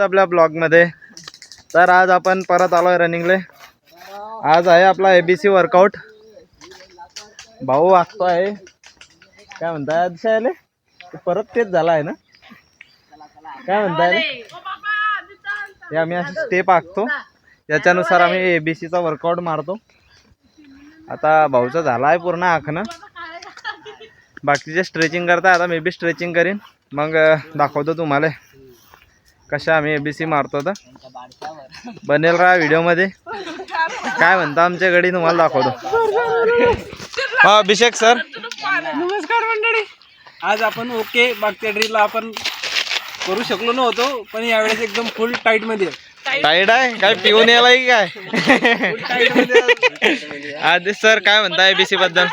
आपल्या ब्लॉगमध्ये. तर आज आपण परत आलो आहे रनिंगले. आज आहे आपला ए बी सी वर्कआउट भाऊ वागतो आहे. काय म्हणताय अतिशय आले परत तेच झाला आहे ना? काय म्हणताय हे आम्ही असं स्टेप आखतो. याच्यानुसार आम्ही ए बी सीचा वर्कआउट मारतो. आता भाऊचा झाला आहे पूर्ण आखणं. बाकीचे स्ट्रेचिंग करता आता मे बी स्ट्रेचिंग करीन. मग दाखवतो तुम्हाला. कशा आम्ही ए बी सी मारतो तर बनेल राहा व्हिडिओमध्ये? काय म्हणता आमच्या गडी तुम्हाला दाखवतो. हा अभिषेक सर. नमस्कार मंडळी. आज आपण ओके मागच्या ड्रीला आपण करू शकलो नव्हतो पण यावेळेस एकदम फुल टाईटमध्ये. आहे. टाईड आहे? काय पिऊन यायला की काय. आधी सर काय म्हणता एबीसी बद्दल?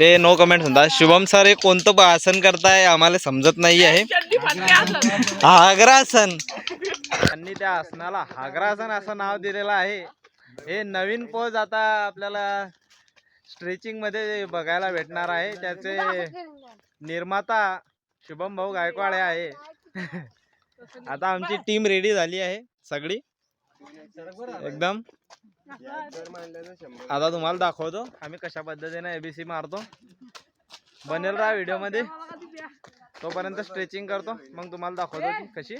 ते नो कमेंट म्हणतात शुभम सर हे कोणतं आसन करताय? आम्हाला समजत नाही आहे हागरासन. त्यांनी त्या आसनाला हागरासन असं नाव दिलेलं आहे. हे नवीन पोज आता आपल्याला स्ट्रेचिंगमध्ये बघायला भेटणार आहे. त्याचे निर्माता शुभम भाऊ गायकवाड हे आहे. आता आमची टीम रेडी झाली आहे सगळी. एकदम. आता तुम्हाला दाखवतो आम्ही कशा पद्धतीने एबीसी मारतो. बनेल राहा व्हिडिओमध्ये. तोपर्यंत स्ट्रेचिंग करतो. मग तुम्हाला दाखवतो कशी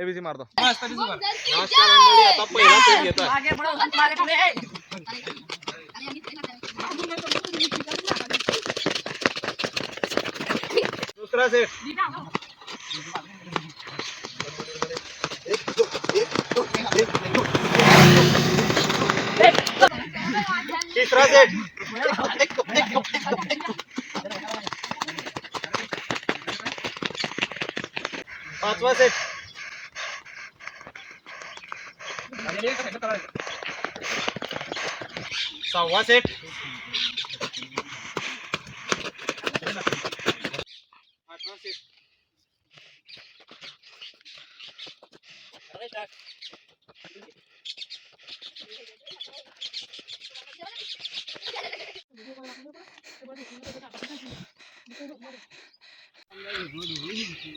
एबीसी मारतो आता पहिला सेट घेतोय दुसरा सेट तिसरा सेट पाचवा सेट सहावा सेट आठवा सेट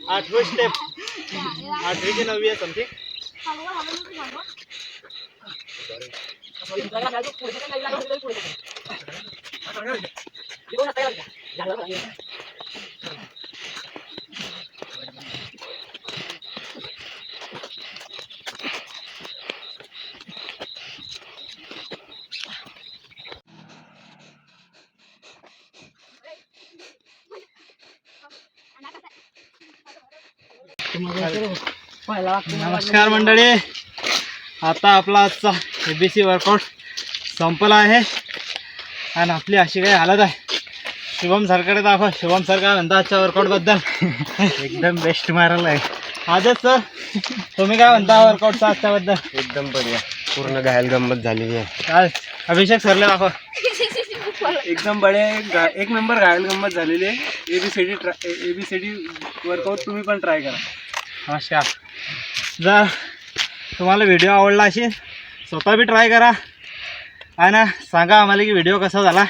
आठवी स्टेप आठवी की नववी आहे समथिंग नमस्कार मंडळी. आता आपला आजचा ए बी सी वर्कआउट संपला आहे. आणि आपली अशी काही हालत आहे. शुभम सरकडे दाखव. शुभम सर काय म्हणता आजच्या वर्कआउटबद्दल? एकदम बेस्ट मारल आहे. आजच सर. तुम्ही काय म्हणता वर्कआउटचा आजच्या बद्दल? एकदम बढिया. पूर्ण घायल गंमत झालेली आहे. काय? अभिषेक सरले दाखव. एकदम बढिया. एक गा- एक नंबर घायल गंमत झालेली आहे. एबीसीडी एबीसीडी वर्कआउट तुम्ही पण ट्राय करा. अशा जर तुम्हाला व्हिडिओ आवडला असेल स्वतः बी ट्राय करा. आणि सांगा आम्हाला की व्हिडिओ कसा झाला.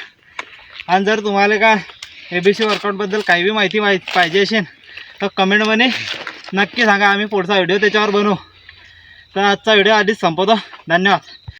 आणि जर तुम्हाला का ए बी सी वर्कआउटबद्दल काही बी माहिती माहिती पाहिजे असेल तर कमेंटमध्ये नक्की सांगा. आम्ही पुढचा व्हिडिओ त्याच्यावर बनवू. तर आजचा व्हिडिओ आधीच संपवतो. धन्यवाद.